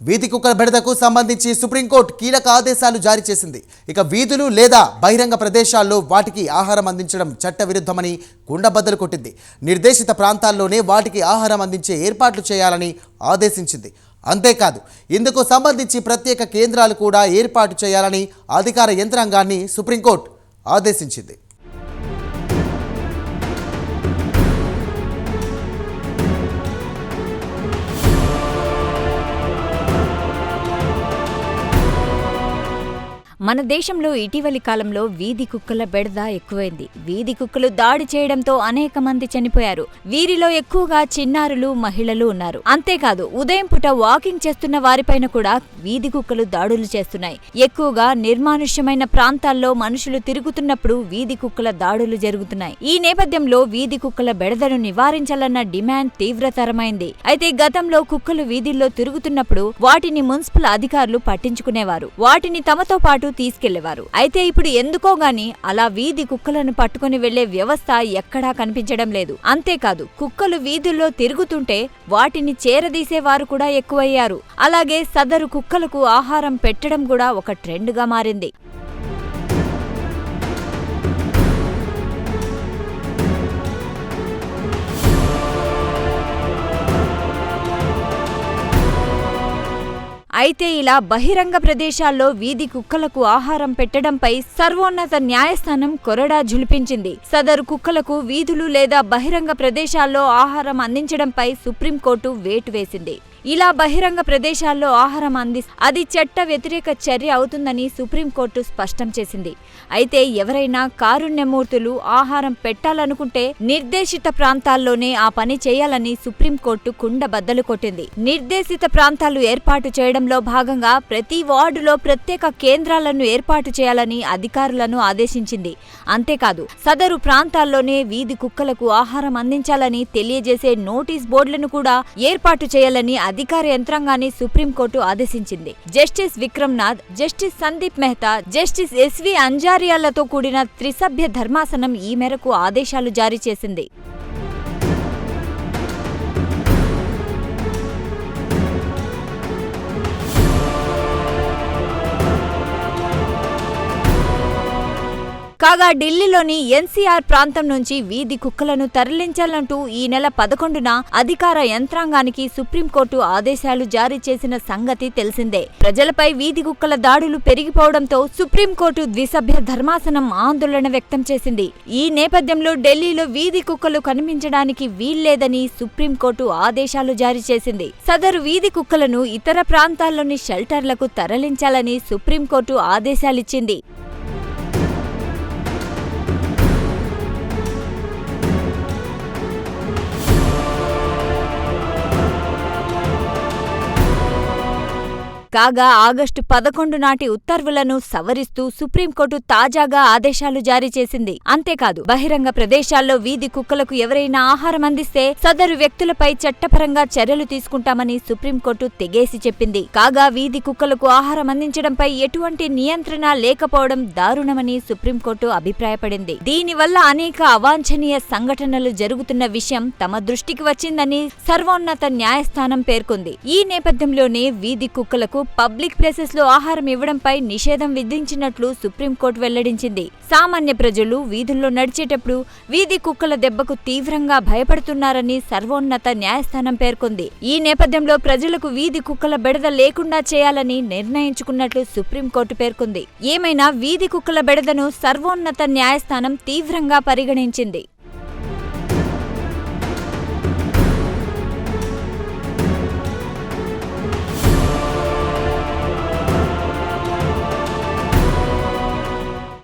వీధి కుక్కల బెడదకు సంబంధించి సుప్రీంకోర్టు కీలక ఆదేశాలు జారీ చేసింది. ఇక వీధులు లేదా బహిరంగ ప్రదేశాల్లో వాటికి ఆహారం అందించడం చట్టవిరుద్ధమని కుండబద్దలు కొట్టింది. నిర్దేశిత ప్రాంతాల్లోనే వాటికి ఆహారం అందించే ఏర్పాట్లు చేయాలని ఆదేశించింది. అంతేకాదు ఇందుకు సంబంధించి ప్రత్యేక కేంద్రాలు కూడా ఏర్పాటు చేయాలని అధికార యంత్రాంగాన్ని సుప్రీంకోర్టు ఆదేశించింది. మన దేశంలో ఇటీవలి కాలంలో వీధి కుక్కల బెడద ఎక్కువైంది. వీధి కుక్కలు దాడి చేయడంతో అనేక మంది చనిపోయారు. వీరిలో ఎక్కువగా చిన్నారులు మహిళలు ఉన్నారు. అంతేకాదు ఉదయం పూట వాకింగ్ చేస్తున్న వారిపైన కూడా వీధి కుక్కలు దాడులు చేస్తున్నాయి. ఎక్కువగా నిర్మానుష్యమైన ప్రాంతాల్లో మనుషులు తిరుగుతున్నప్పుడు వీధి కుక్కల దాడులు జరుగుతున్నాయి. ఈ నేపథ్యంలో వీధి కుక్కల బెడదను నివారించాలన్న డిమాండ్ తీవ్రతరమైంది. అయితే గతంలో కుక్కలు వీధిల్లో తిరుగుతున్నప్పుడు వాటిని మున్సిపల్ అధికారులు పట్టించుకునేవారు. వాటిని తమతో పాటు తీసుకెళ్ళేవారు. అయితే ఇప్పుడు ఎందుకో గాని అలా వీధి కుక్కలను పట్టుకుని వెళ్ళే వ్యవస్థ ఎక్కడా కనిపించడం లేదు. అంతేకాదు కుక్కలు వీధుల్లో తిరుగుతుంటే వాటిని చేరదీసేవారు కూడా ఎక్కువయ్యారు. అలాగే సదరు కుక్కలకు ఆహారం పెట్టడం కూడా ఒక ట్రెండ్గా మారింది. అయితే ఇలా బహిరంగ ప్రదేశాల్లో వీధి కుక్కలకు ఆహారం పెట్టడంపై సర్వోన్నత న్యాయస్థానం కొరడా జులిపించింది సదరు కుక్కలకు వీధులు లేదా బహిరంగ ప్రదేశాల్లో ఆహారం అందించడంపై సుప్రీంకోర్టు వేటు వేసింది. ఇలా బహిరంగ ప్రదేశాల్లో ఆహారం అంది. అది చట్ట వ్యతిరేక చర్య అవుతుందని సుప్రీంకోర్టు స్పష్టం చేసింది. అయితే ఎవరైనా కారుణ్యమూర్తులు ఆహారం పెట్టాలనుకుంటే నిర్దేశిత ప్రాంతాల్లోనే ఆ పని చేయాలని సుప్రీంకోర్టు కుండ బద్దలు కొట్టింది. నిర్దేశిత ప్రాంతాలు ఏర్పాటు చేయడంలో భాగంగా ప్రతి వార్డులో ప్రత్యేక కేంద్రాలను ఏర్పాటు చేయాలని అధికారులను ఆదేశించింది. అంతేకాదు సదరు ప్రాంతాల్లోనే వీధి కుక్కలకు ఆహారం అందించాలని తెలియజేసే నోటీస్ బోర్డులను కూడా ఏర్పాటు చేయాలని అధికార యంత్రాంగాన్ని సుప్రీంకోర్టు ఆదేశించింది. Justice Vikramnath justice Sandeep Mehta justice SV అంజారియాలతో కూడిన త్రిసభ్య ధర్మాసనం ఈ మేరకు ఆదేశాలు జారీ చేసింది. కాగా ఢిల్లీలోని ఎన్సీఆర్ ప్రాంతం నుంచి వీధి కుక్కలను తరలించాలంటూ ఈ నెల పదకొండున అధికార యంత్రాంగానికి సుప్రీంకోర్టు ఆదేశాలు జారీ చేసిన సంగతి తెలిసిందే. ప్రజలపై వీధి కుక్కల దాడులు పెరిగిపోవడంతో సుప్రీంకోర్టు ద్విసభ్య ధర్మాసనం ఆందోళన వ్యక్తం చేసింది. ఈ నేపథ్యంలో ఢిల్లీలో వీధి కుక్కలు కనిపించడానికి వీల్లేదని సుప్రీంకోర్టు ఆదేశాలు జారీ చేసింది. సదరు వీధి కుక్కలను ఇతర ప్రాంతాల్లోని షెల్టర్లకు తరలించాలని సుప్రీంకోర్టు ఆదేశాలిచ్చింది. కాగా ఆగస్టు పదకొండు నాటి ఉత్తర్వులను సవరిస్తూ సుప్రీంకోర్టు తాజాగా ఆదేశాలు జారీ చేసింది. అంతేకాదు బహిరంగ ప్రదేశాల్లో వీధి కుక్కలకు ఎవరైనా ఆహారం అందిస్తే సదరు వ్యక్తులపై చట్టపరంగా చర్యలు తీసుకుంటామని సుప్రీంకోర్టు తెగేసి చెప్పింది. కాగా వీధి కుక్కలకు ఆహారం అందించడంపై ఎటువంటి నియంత్రణ లేకపోవడం దారుణమని సుప్రీంకోర్టు అభిప్రాయపడింది. దీనివల్ల అనేక అవాంఛనీయ సంఘటనలు జరుగుతున్న విషయం తమ దృష్టికి వచ్చిందని సర్వోన్నత న్యాయస్థానం పేర్కొంది. ఈ నేపథ్యంలోనే వీధి కుక్కలకు పబ్లిక్ ప్లేసెస్లో ఆహారం ఇవ్వడంపై నిషేధం విధించినట్లు సుప్రీంకోర్టు వెల్లడించింది. సామాన్య ప్రజలు వీధుల్లో నడిచేటప్పుడు వీధి కుక్కల దెబ్బకు తీవ్రంగా భయపడుతున్నారని సర్వోన్నత న్యాయస్థానం పేర్కొంది. ఈ నేపథ్యంలో ప్రజలకు వీధి కుక్కల బెడద లేకుండా చేయాలని నిర్ణయించుకున్నట్లు సుప్రీంకోర్టు పేర్కొంది. ఏమైనా వీధి కుక్కల బెడదను సర్వోన్నత న్యాయస్థానం తీవ్రంగా పరిగణించింది.